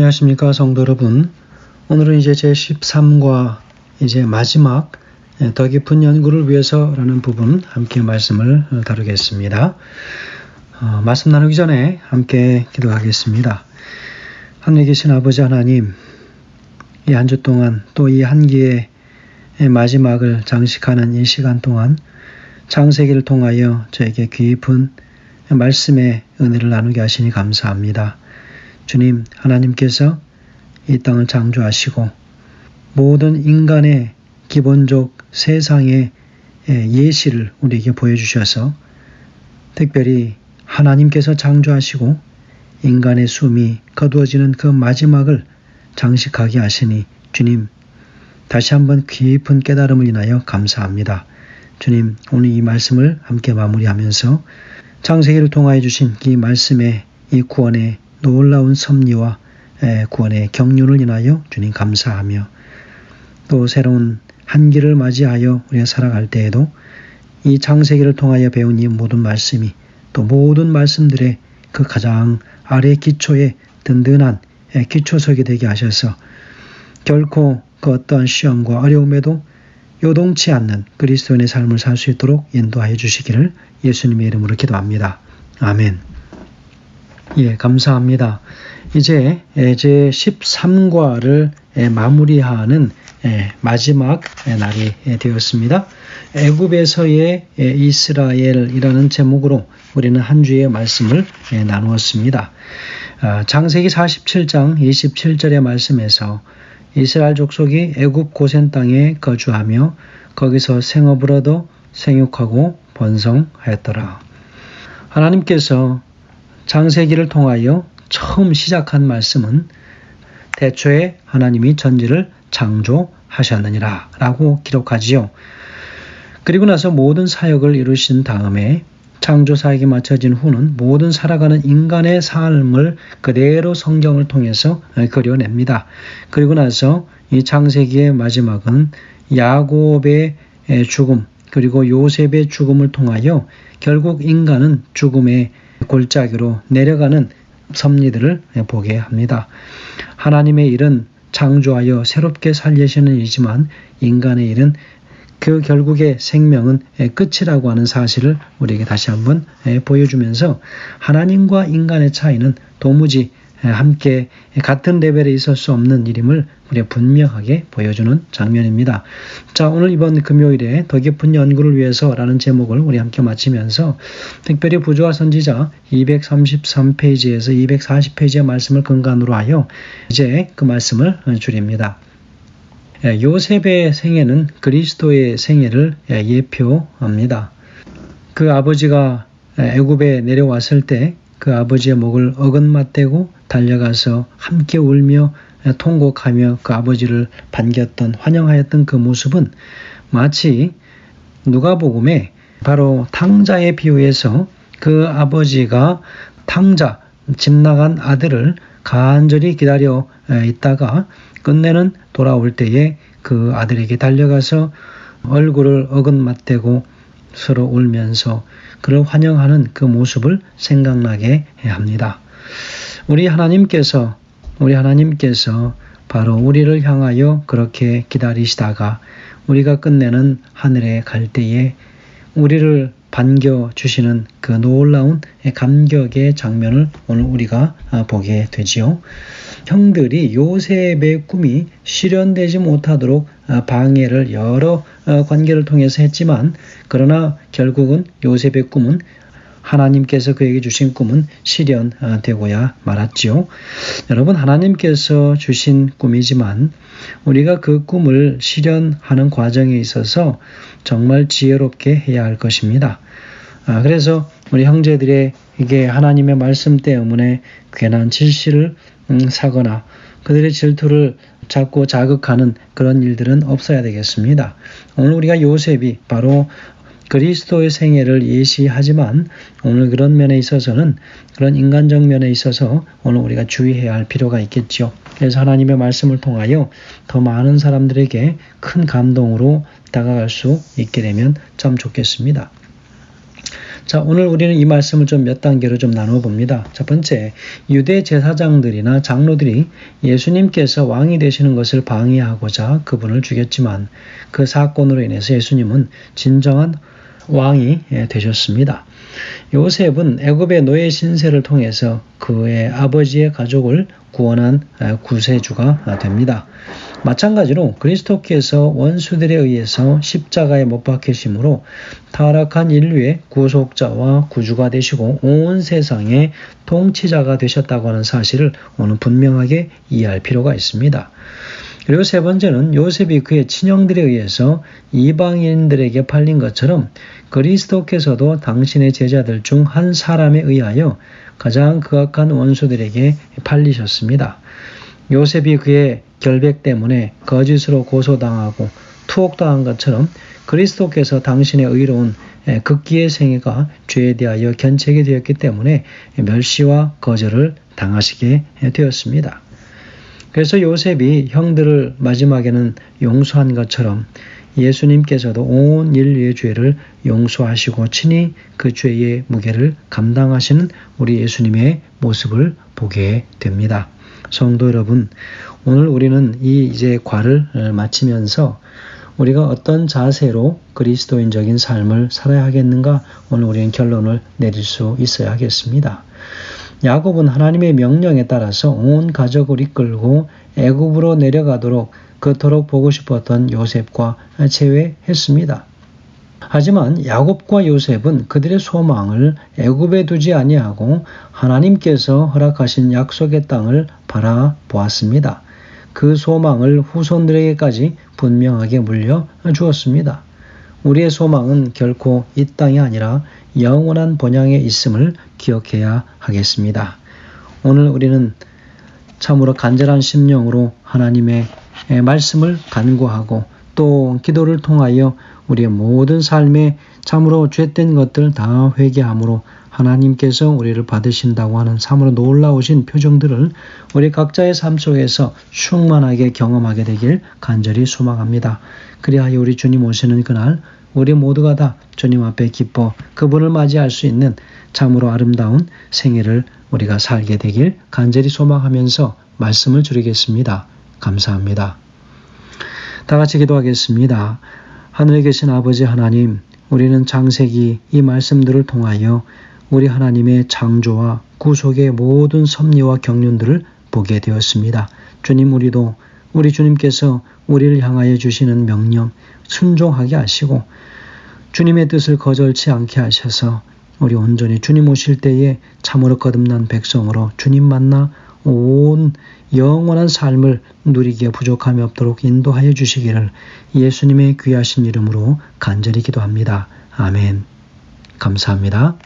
안녕하십니까 성도 여러분. 오늘은 이제 제 13과 이제 마지막 예, 더 깊은 연구를 위해서라는 부분 함께 말씀을 다루겠습니다. 어, 말씀 나누기 전에 함께 기도하겠습니다. 하늘에 계신 아버지 하나님, 이 한 주 동안 또 이 한 기의 마지막을 장식하는 이 시간 동안 창세기를 통하여 저에게 깊은 말씀의 은혜를 나누게 하시니 감사합니다. 주님, 하나님께서 이 땅을 창조하시고 모든 인간의 기본적 세상의 예시를 우리에게 보여주셔서 특별히 하나님께서 창조하시고 인간의 숨이 거두어지는 그 마지막을 장식하게 하시니 주님 다시 한번 깊은 깨달음을 인하여 감사합니다. 주님 오늘 이 말씀을 함께 마무리하면서 창세기를 통하여 주신 이 말씀의 이 구원의 놀라운 섭리와 구원의 경륜을 인하여 주님 감사하며 또 새로운 한기를 맞이하여 우리가 살아갈 때에도 이 창세기를 통하여 배운 이 모든 말씀이 또 모든 말씀들의 그 가장 아래 기초에 든든한 기초석이 되게 하셔서 결코 그 어떠한 시험과 어려움에도 요동치 않는 그리스도인의 삶을 살 수 있도록 인도하여 주시기를 예수님의 이름으로 기도합니다. 아멘. 예, 감사합니다. 이제 제 13과를 마무리하는 마지막 날이 되었습니다. 애굽에서의 이스라엘이라는 제목으로 우리는 한 주의 말씀을 나누었습니다. 아, 장세기 47장 27절의 말씀에서 이스라엘 족속이 애굽 고센 땅에 거주하며 거기서 생업을 얻어 생육하고 번성하였더라. 하나님께서 장세기를 통하여 처음 시작한 말씀은 대초에 하나님이 전지를 창조하셨느니라 라고 기록하지요. 그리고 나서 모든 사역을 이루신 다음에 창조 사역에 맞춰진 후는 모든 살아가는 인간의 삶을 그대로 성경을 통해서 그려냅니다. 그리고 나서 이 창세기의 마지막은 야곱의 죽음 그리고 요셉의 죽음을 통하여 결국 인간은 죽음의 골짜기로 내려가는 섭리들을 보게 합니다. 하나님의 일은 창조하여 새롭게 살리시는 일이지만 인간의 일은 그 결국의 생명은 끝이라고 하는 사실을 우리에게 다시 한번 보여주면서 하나님과 인간의 차이는 도무지 함께 같은 레벨에 있을 수 없는 일임을 우리가 분명하게 보여주는 장면입니다. 자, 오늘 이번 금요일에 더 깊은 연구를 위해서라는 제목을 우리 함께 마치면서 특별히 부조화 선지자 233페이지에서 240페이지의 말씀을 근간으로 하여 이제 그 말씀을 줄입니다. 요셉의 생애는 그리스도의 생애를 예표합니다. 그 아버지가 애굽에 내려왔을 때 그 아버지의 목을 어긋맞대고 달려가서 함께 울며 통곡하며 그 아버지를 반겼던 환영하였던 그 모습은 마치 누가복음에 바로 탕자의 비유에서 그 아버지가 탕자 집 나간 아들을 간절히 기다려 있다가 끝내는 돌아올 때에 그 아들에게 달려가서 얼굴을 어긋 맞대고 서로 울면서 그를 환영하는 그 모습을 생각나게 합니다. 우리 하나님께서 우리 하나님께서 바로 우리를 향하여 그렇게 기다리시다가 우리가 끝내는 하늘에 갈 때에 우리를 반겨 주시는 그 놀라운 감격의 장면을 오늘 우리가 보게 되지요. 형들이 요셉의 꿈이 실현되지 못하도록 방해를 여러 관계를 통해서 했지만 그러나 결국은 요셉의 꿈은 하나님께서 그에게 주신 꿈은 실현되고야 말았지요. 여러분, 하나님께서 주신 꿈이지만 우리가 그 꿈을 실현하는 과정에 있어서 정말 지혜롭게 해야 할 것입니다. 아, 그래서 우리 형제들의 이게 하나님의 말씀 때문에 괜한 질시를 음, 사거나 그들의 질투를 자꾸 자극하는 그런 일들은 없어야 되겠습니다. 오늘 우리가 요셉이 바로 그리스도의 생애를 예시하지만 오늘 그런 면에 있어서는 그런 인간적 면에 있어서 오늘 우리가 주의해야 할 필요가 있겠지요. 그래서 하나님의 말씀을 통하여 더 많은 사람들에게 큰 감동으로 다가갈 수 있게 되면 참 좋겠습니다. 자, 오늘 우리는 이 말씀을 좀 몇 단계로 좀 나눠 봅니다. 첫 번째, 유대 제사장들이나 장로들이 예수님께서 왕이 되시는 것을 방해하고자 그분을 죽였지만 그 사건으로 인해서 예수님은 진정한 왕이 예, 되셨습니다. 요셉은 애굽의 노예 신세를 통해서 그의 아버지의 가족을 구원한 아, 구세주가 됩니다. 마찬가지로 그리스도께서 원수들에 의해서 십자가에 못 박히심으로 타락한 인류의 구속자와 구주가 되시고 온 세상의 통치자가 되셨다고 하는 사실을 오늘 분명하게 이해할 필요가 있습니다. 그리고 세 번째는 요셉이 그의 친형들에 의해서 이방인들에게 팔린 것처럼 그리스도께서도 당신의 제자들 중 한 사람에 의하여 가장 극악한 원수들에게 팔리셨습니다. 요셉이 그의 결백 때문에 거짓으로 고소당하고 투옥당한 것처럼 그리스도께서 당신의 의로운 극기의 생애가 죄에 대하여 견책이 되었기 때문에 멸시와 거절을 당하시게 되었습니다. 그래서 요셉이 형들을 마지막에는 용서한 것처럼 예수님께서도 온 인류의 죄를 용서하시고 친히 그 죄의 무게를 감당하시는 우리 예수님의 모습을 보게 됩니다. 성도 여러분, 오늘 우리는 이 이제 과를 마치면서 우리가 어떤 자세로 그리스도인적인 삶을 살아야 하겠는가 오늘 우리는 결론을 내릴 수 있어야 하겠습니다. 야곱은 하나님의 명령에 따라서 온 가족을 이끌고 애굽으로 내려가도록 그토록 보고 싶었던 요셉과 제외했습니다. 하지만 야곱과 요셉은 그들의 소망을 애굽에 두지 아니하고 하나님께서 허락하신 약속의 땅을 바라보았습니다. 그 소망을 후손들에게까지 분명하게 물려 주었습니다. 우리의 소망은 결코 이 땅이 아니라 영원한 본향에 있음을 기억해야 하겠습니다. 오늘 우리는 참으로 간절한 심령으로 하나님의 말씀을 간구하고 또 기도를 통하여 우리의 모든 삶에 참으로 죄된 것들 다 회개함으로 하나님께서 우리를 받으신다고 하는 참으로 놀라우신 표정들을 우리 각자의 삶 속에서 충만하게 경험하게 되길 간절히 소망합니다. 그리하여 우리 주님 오시는 그날 우리 모두가 다 주님 앞에 기뻐 그분을 맞이할 수 있는 참으로 아름다운 생애를 우리가 살게 되길 간절히 소망하면서 말씀을 드리겠습니다. 감사합니다. 다 같이 기도하겠습니다. 하늘에 계신 아버지 하나님, 우리는 장세기 이 말씀들을 통하여 우리 하나님의 창조와 구속의 모든 섭리와 경륜들을 보게 되었습니다. 주님 우리도 우리 주님께서 우리를 향하여 주시는 명령 순종하게 하시고 주님의 뜻을 거절치 않게 하셔서 우리 온전히 주님 오실 때에 참으로 거듭난 백성으로 주님 만나 온 영원한 삶을 누리기에 부족함이 없도록 인도하여 주시기를 예수님의 귀하신 이름으로 간절히 기도합니다. 아멘. 감사합니다.